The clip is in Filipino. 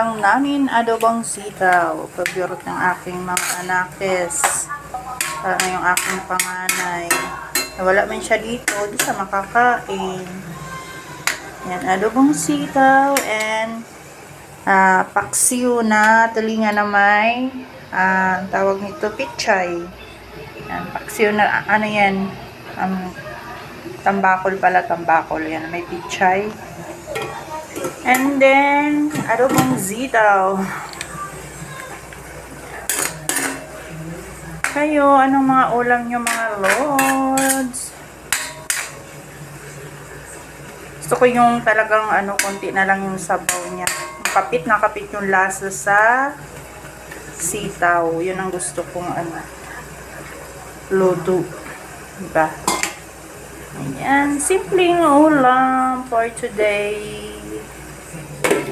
Ang namin adobong sitaw. Paborito ng aking mga anakes. Parang yung aking panganay. Wala man siya dito. Di sa makakain. Yan, adobong sitaw and ah paksiw na tulingan na may ah, tawag nito pichay. Yan, paksiw na ano yan um, tambakol pala tambakol yan may pichay and then adobong zitaw. Kayo anong mga ulam nyo mga lords? Gusto ko yung talagang ano konti na lang yung sabaw niya. Kapit na kapit yung lasa sa sitaw. Yun ang gusto kong ano luto. Diba? Ayan, simpleng ulam for today. Thank you.